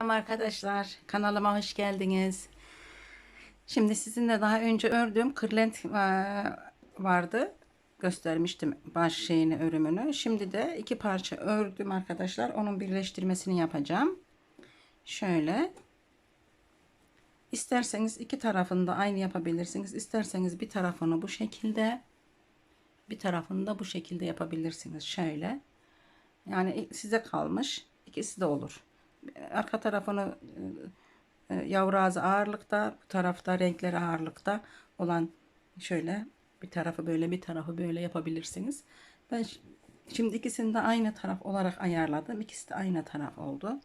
Merhaba arkadaşlar kanalıma hoş geldiniz. Şimdi sizinle daha önce ördüğüm kırlent e, vardı. Göstermiştim baş şeyini örümünü. Şimdi de iki parça ördüm arkadaşlar. Onun birleştirmesini yapacağım. Şöyle. İsterseniz iki tarafını da aynı yapabilirsiniz. İsterseniz bir tarafını bu şekilde bir tarafını da bu şekilde yapabilirsiniz. Şöyle. Yani size kalmış. İkisi de olur arka tarafını e, e, yavru ağzı ağırlıkta bu tarafta renkleri ağırlıkta olan şöyle bir tarafı böyle bir tarafı böyle yapabilirsiniz. Ben şimdi ikisini de aynı taraf olarak ayarladım. İkisi de aynı taraf oldu.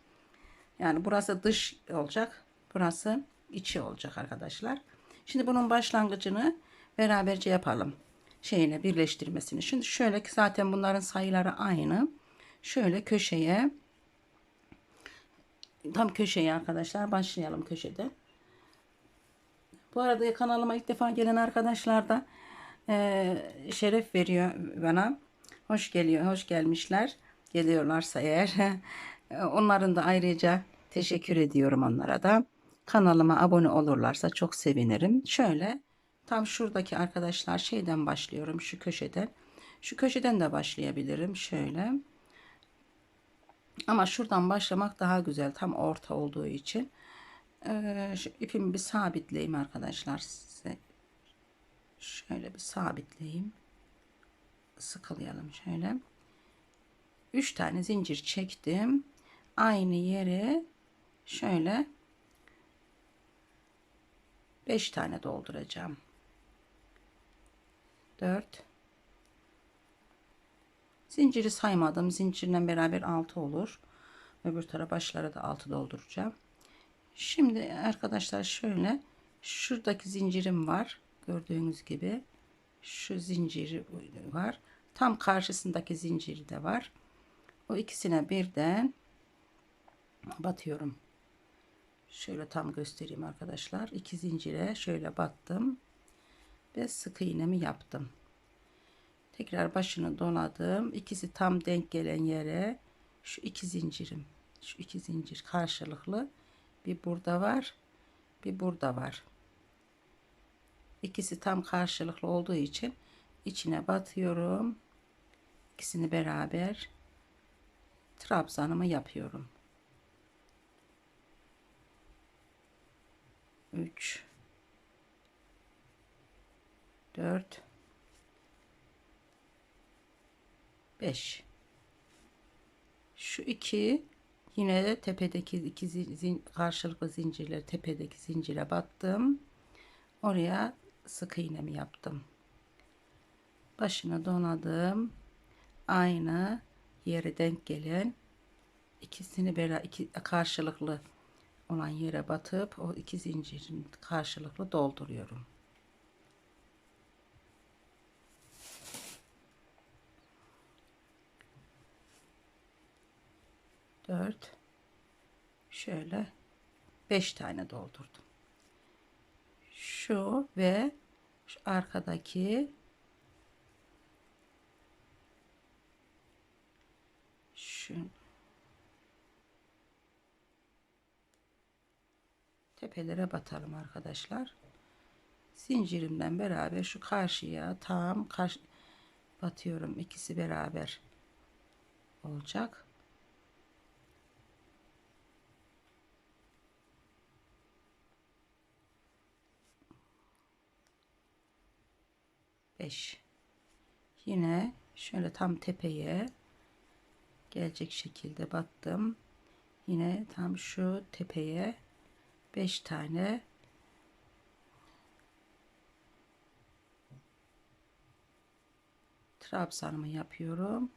Yani burası dış olacak. Burası içi olacak arkadaşlar. Şimdi bunun başlangıcını beraberce yapalım. Şeyine birleştirmesini. Şimdi şöyle ki zaten bunların sayıları aynı. Şöyle köşeye tam köşeye arkadaşlar başlayalım köşede. Bu arada kanalıma ilk defa gelen arkadaşlar da e, şeref veriyor bana. Hoş geliyor, hoş gelmişler. Geliyorlarsa eğer. Onların da ayrıca teşekkür ediyorum onlara da. Kanalıma abone olurlarsa çok sevinirim. Şöyle tam şuradaki arkadaşlar şeyden başlıyorum şu köşeden. Şu köşeden de başlayabilirim. Şöyle. Ama şuradan başlamak daha güzel. Tam orta olduğu için. Ee, ipimi bir sabitleyeyim arkadaşlar size. Şöyle bir sabitleyeyim. Sıkılayalım şöyle. 3 tane zincir çektim. Aynı yere şöyle 5 tane dolduracağım. 4 Zinciri saymadım. Zincirle beraber 6 olur. Öbür tarafa başlara da 6 dolduracağım. Şimdi arkadaşlar şöyle şuradaki zincirim var. Gördüğünüz gibi şu zinciri var. Tam karşısındaki zinciri de var. O ikisine birden batıyorum. Şöyle tam göstereyim arkadaşlar. İki zincire şöyle battım ve sık iğnemi yaptım. Tekrar başını doladım. İkisi tam denk gelen yere şu iki zincirim. Şu iki zincir karşılıklı. Bir burada var. Bir burada var. İkisi tam karşılıklı olduğu için içine batıyorum. İkisini beraber trabzanımı yapıyorum. 3 4 5 şu iki yine de tepedeki iki zin, karşılıklı zincirler tepedeki zincire battım. Oraya sık iğnemi yaptım. Başını donadım. Aynı yere denk gelen ikisini beraber iki karşılıklı olan yere batıp o iki zincirin karşılıklı dolduruyorum 4 şöyle 5 tane doldurdum. Şu ve şu arkadaki şu tepelere batalım arkadaşlar. Zincirimden beraber şu karşıya tam karşı batıyorum. ikisi beraber olacak. 5 yine şöyle tam tepeye gelecek şekilde battım. Yine tam şu tepeye 5 tane trabzanımı yapıyorum.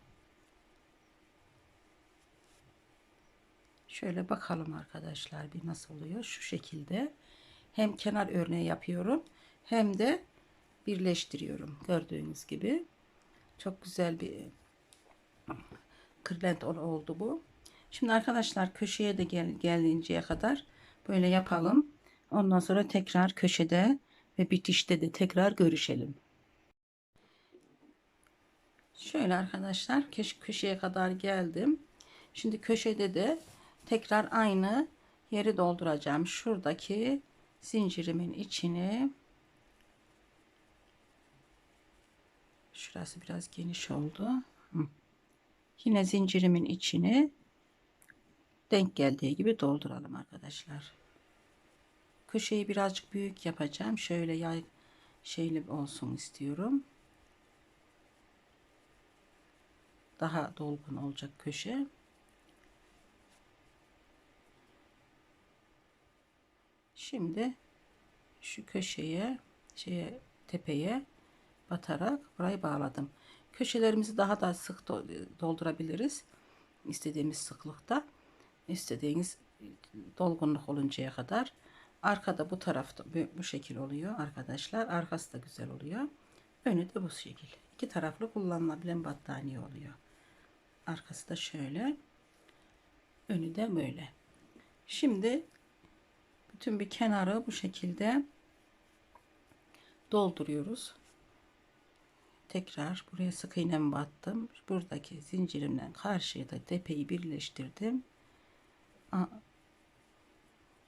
Şöyle bakalım arkadaşlar bir nasıl oluyor. Şu şekilde hem kenar örneği yapıyorum hem de birleştiriyorum. Gördüğünüz gibi. Çok güzel bir kırlent oldu bu. Şimdi arkadaşlar köşeye de gel, gelinceye kadar böyle yapalım. Ondan sonra tekrar köşede ve bitişte de tekrar görüşelim. Şöyle arkadaşlar köş köşeye kadar geldim. Şimdi köşede de tekrar aynı yeri dolduracağım. Şuradaki zincirimin içini şurası biraz geniş oldu. Hı. Yine zincirimin içini denk geldiği gibi dolduralım arkadaşlar. Köşeyi birazcık büyük yapacağım. Şöyle yay şeyli olsun istiyorum. Daha dolgun olacak köşe. Şimdi şu köşeye şeye tepeye batarak burayı bağladım. Köşelerimizi daha da sık doldurabiliriz. İstediğimiz sıklıkta. istediğiniz dolgunluk oluncaya kadar. Arkada bu tarafta bu şekil oluyor arkadaşlar. Arkası da güzel oluyor. Önü de bu şekil. İki taraflı kullanılabilen battaniye oluyor. Arkası da şöyle. Önü de böyle. Şimdi bütün bir kenarı bu şekilde dolduruyoruz. Tekrar buraya sık iğnemi battım. Buradaki zincirimden karşıya da tepeyi birleştirdim.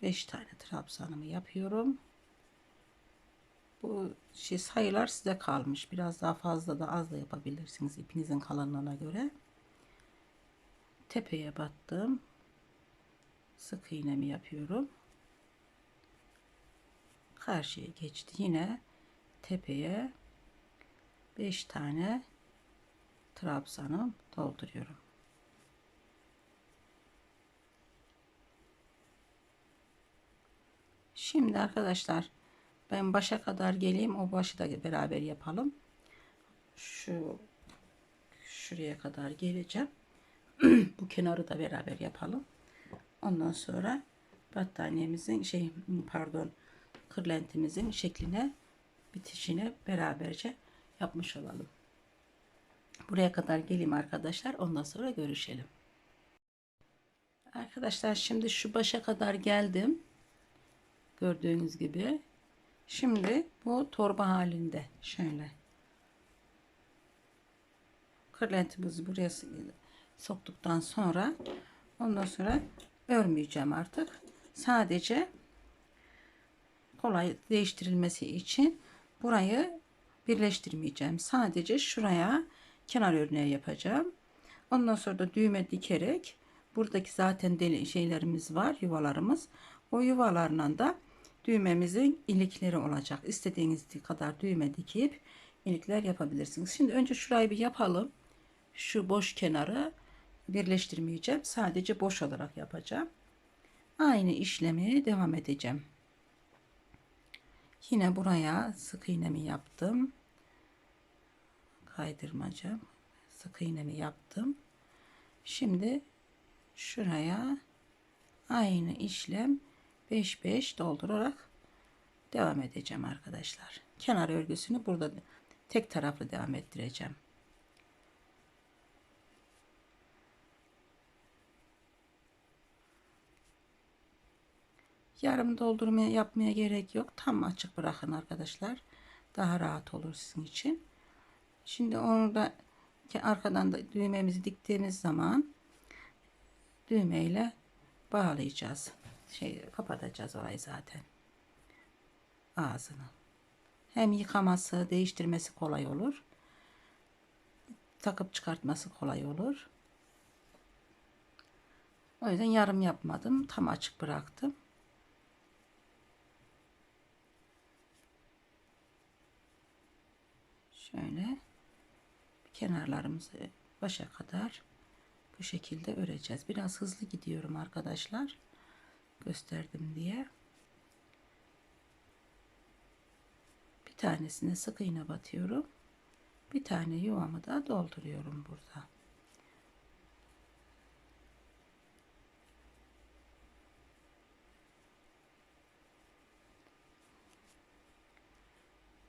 5 tane trabzanımı yapıyorum. Bu şey sayılar size kalmış. Biraz daha fazla da az da yapabilirsiniz ipinizin kalınlığına göre. Tepeye battım. Sık iğnemi yapıyorum. Karşıya geçti. Yine tepeye 5 tane trabzanım dolduruyorum. Şimdi arkadaşlar ben başa kadar geleyim. O başı da beraber yapalım. Şu şuraya kadar geleceğim. Bu kenarı da beraber yapalım. Ondan sonra battaniyemizin şey pardon kırlentimizin şekline bitişine beraberce yapmış olalım. Buraya kadar geleyim arkadaşlar. Ondan sonra görüşelim. Arkadaşlar şimdi şu başa kadar geldim. Gördüğünüz gibi. Şimdi bu torba halinde şöyle. Kırlentimizi buraya soktuktan sonra ondan sonra örmeyeceğim artık. Sadece kolay değiştirilmesi için burayı birleştirmeyeceğim. Sadece şuraya kenar örneği yapacağım. Ondan sonra da düğme dikerek buradaki zaten deli şeylerimiz var yuvalarımız. O yuvalarla da düğmemizin ilikleri olacak. İstediğiniz kadar düğme dikip ilikler yapabilirsiniz. Şimdi önce şurayı bir yapalım. Şu boş kenarı birleştirmeyeceğim. Sadece boş olarak yapacağım. Aynı işlemi devam edeceğim. Yine buraya sık iğnemi yaptım. Kaydırmaca sık iğnemi yaptım. Şimdi şuraya aynı işlem 5 5 doldurarak devam edeceğim arkadaşlar. Kenar örgüsünü burada tek taraflı devam ettireceğim. Yarım doldurmaya yapmaya gerek yok. Tam açık bırakın arkadaşlar. Daha rahat olur sizin için. Şimdi onu da arkadan da düğmemizi diktiğimiz zaman düğmeyle bağlayacağız. Şey kapatacağız orayı zaten. Ağzını. Hem yıkaması, değiştirmesi kolay olur. Takıp çıkartması kolay olur. O yüzden yarım yapmadım. Tam açık bıraktım. şöyle kenarlarımızı başa kadar bu şekilde öreceğiz. Biraz hızlı gidiyorum arkadaşlar. Gösterdim diye. Bir tanesine sık iğne batıyorum. Bir tane yuvamı da dolduruyorum burada.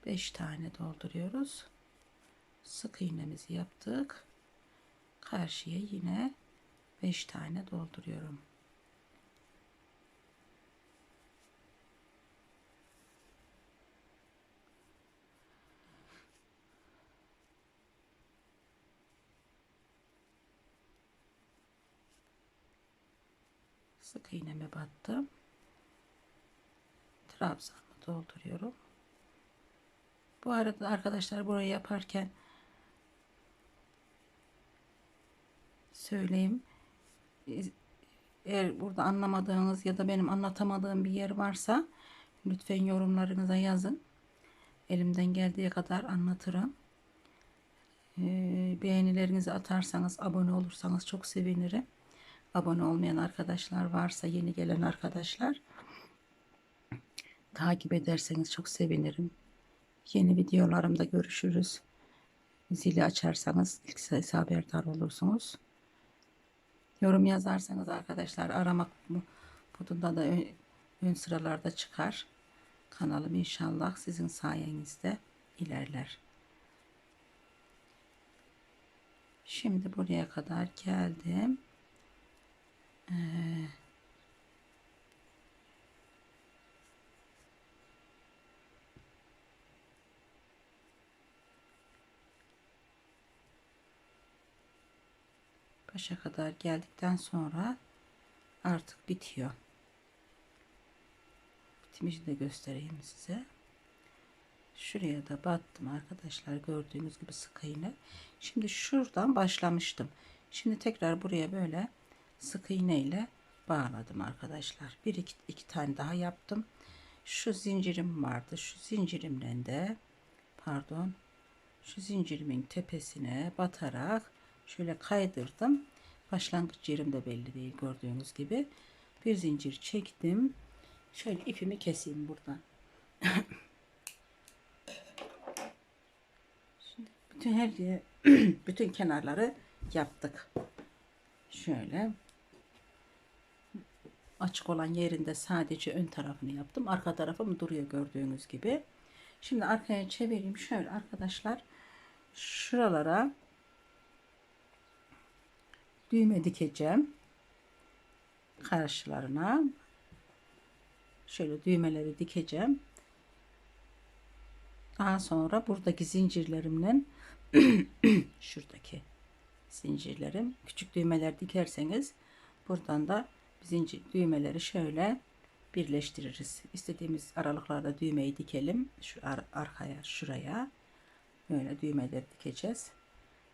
Beş tane dolduruyoruz sık iğnemizi yaptık. Karşıya yine 5 tane dolduruyorum. Sık iğneme battım. Trabzanımı dolduruyorum. Bu arada arkadaşlar burayı yaparken söyleyeyim. Eğer burada anlamadığınız ya da benim anlatamadığım bir yer varsa lütfen yorumlarınıza yazın. Elimden geldiği kadar anlatırım. Ee, beğenilerinizi atarsanız, abone olursanız çok sevinirim. Abone olmayan arkadaşlar varsa, yeni gelen arkadaşlar takip ederseniz çok sevinirim. Yeni videolarımda görüşürüz. Zili açarsanız ilk sayısı haberdar olursunuz. Yorum yazarsanız arkadaşlar aramak bu budunda da ön, ön sıralarda çıkar. Kanalım inşallah sizin sayenizde ilerler. Şimdi buraya kadar geldim. Başa kadar geldikten sonra artık bitiyor. Bitimini de göstereyim size. Şuraya da battım arkadaşlar gördüğünüz gibi sık iğne. Şimdi şuradan başlamıştım. Şimdi tekrar buraya böyle sık iğne ile bağladım arkadaşlar. Bir iki, iki tane daha yaptım. Şu zincirim vardı. Şu zincirimden de pardon şu zincirimin tepesine batarak şöyle kaydırdım. Başlangıç yerim de belli değil gördüğünüz gibi. Bir zincir çektim. Şöyle ipimi keseyim buradan. Şimdi bütün her yeri, bütün kenarları yaptık. Şöyle açık olan yerinde sadece ön tarafını yaptım. Arka tarafım duruyor gördüğünüz gibi. Şimdi arkaya çevireyim. Şöyle arkadaşlar şuralara düğme dikeceğim. Karşılarına şöyle düğmeleri dikeceğim. Daha sonra buradaki zincirlerimle şuradaki zincirlerim küçük düğmeler dikerseniz buradan da zincir düğmeleri şöyle birleştiririz. İstediğimiz aralıklarda düğmeyi dikelim. Şu ar arkaya şuraya böyle düğmeleri dikeceğiz.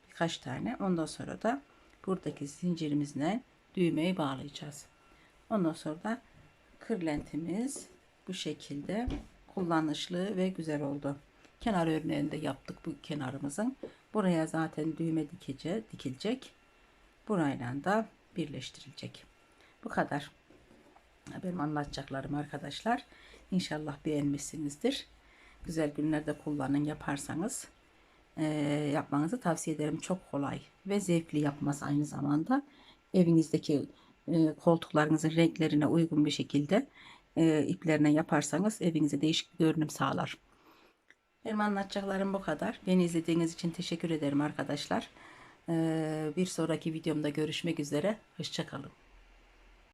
Birkaç tane. Ondan sonra da buradaki zincirimizle düğmeyi bağlayacağız. Ondan sonra da kırlentimiz bu şekilde kullanışlı ve güzel oldu. Kenar örneğinde yaptık bu kenarımızın. Buraya zaten düğme dikece, dikilecek. Burayla da birleştirilecek. Bu kadar. Benim anlatacaklarım arkadaşlar. İnşallah beğenmişsinizdir. Güzel günlerde kullanın yaparsanız e, yapmanızı tavsiye ederim. Çok kolay ve zevkli yapması aynı zamanda. Evinizdeki e, koltuklarınızın renklerine uygun bir şekilde e, iplerine yaparsanız evinize değişik bir görünüm sağlar. Benim anlatacaklarım bu kadar. Beni izlediğiniz için teşekkür ederim arkadaşlar. E, bir sonraki videomda görüşmek üzere. Hoşçakalın.